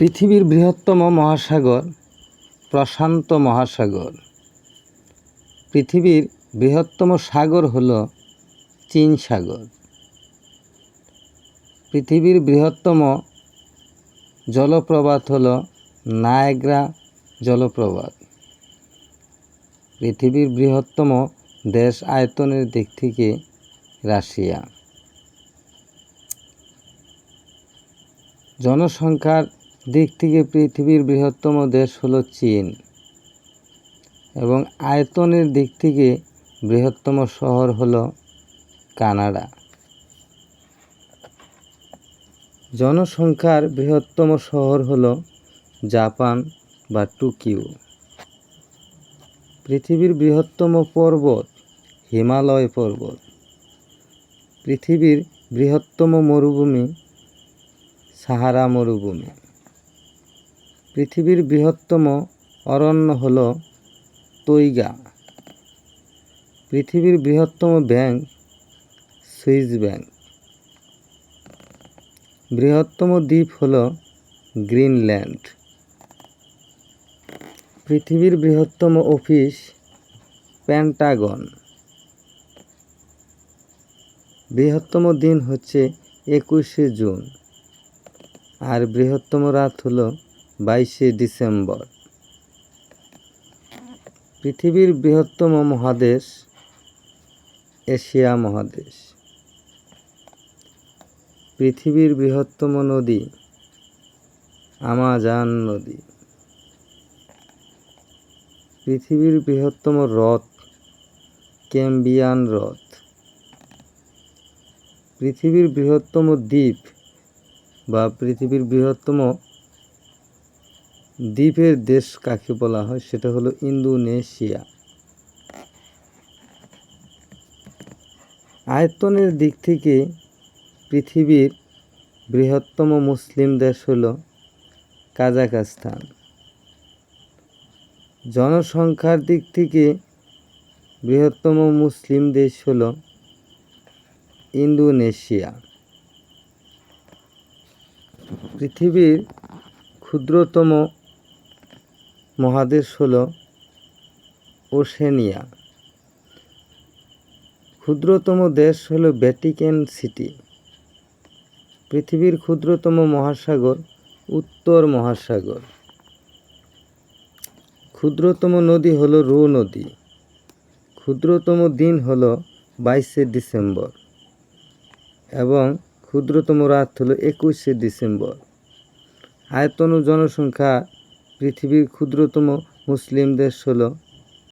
পৃথিবীর বৃহত্তম মহাসাগর, প্রশান্ত মহাসাগর। পৃথিবীর বৃহত্তম সাগর হল চীন সাগর। পৃথিবীর বৃহত্তম জলপ্রপাত হল নায়াগ্রা জলপ্রপাত। পৃথিবীর বৃহত্তম দেশ আয়তনের দিক থেকে রাশিয়া। জনসংখ্যার দিক থেকে পৃথিবীর বৃহত্তম দেশ হলো চীন এবং আয়তনের দিক থেকে বৃহত্তম শহর হলো কানাডা। জনসংখ্যার বৃহত্তম শহর হলো জাপান বা টোকিও। পৃথিবীর বৃহত্তম পর্বত হিমালয় পর্বত। পৃথিবীর বৃহত্তম মরুভূমি সাহারা মরুভূমি। পৃথিবীর বৃহত্তম অরণ্য হল তৈগা। পৃথিবীর বৃহত্তম ব্যাংক সুইস ব্যাংক। বৃহত্তম দ্বীপ হল গ্রিনল্যান্ড। পৃথিবীর বৃহত্তম অফিস প্যান্টাগন। বৃহত্তম দিন হচ্ছে একুশে জুন, আর বৃহত্তম রাত হলো বাইশে ডিসেম্বর। পৃথিবীর বৃহত্তম মহাদেশ এশিয়া মহাদেশ। পৃথিবীর বৃহত্তম নদী আমাজান নদী। পৃথিবীর বৃহত্তম হ্রদ ক্যাম্বিয়ান হ্রদ। পৃথিবীর বৃহত্তম দ্বীপ বা পৃথিবীর বৃহত্তম দ্বীপের দেশ কাকে বলা হয় সেটা হলো ইন্দোনেশিয়া। আয়তনের দিক থেকে পৃথিবীর বৃহত্তম মুসলিম দেশ হল কাজাখস্তান। জনসংখ্যার দিক থেকে বৃহত্তম মুসলিম দেশ হল ইন্দোনেশিয়া। পৃথিবীর ক্ষুদ্রতম মহাদেশ হল ওশেনিয়া। ক্ষুদ্রতম দেশ হল ভ্যাটিকান সিটি। পৃথিবীর ক্ষুদ্রতম মহাসাগর উত্তর মহাসাগর। ক্ষুদ্রতম নদী হল রো নদী। ক্ষুদ্রতম দিন হল বাইশে ডিসেম্বর এবং ক্ষুদ্রতম রাত হল একুশে ডিসেম্বর। আয়তন ও জনসংখ্যা পৃথিবীর ক্ষুদ্রতম মুসলিম দেশ হলো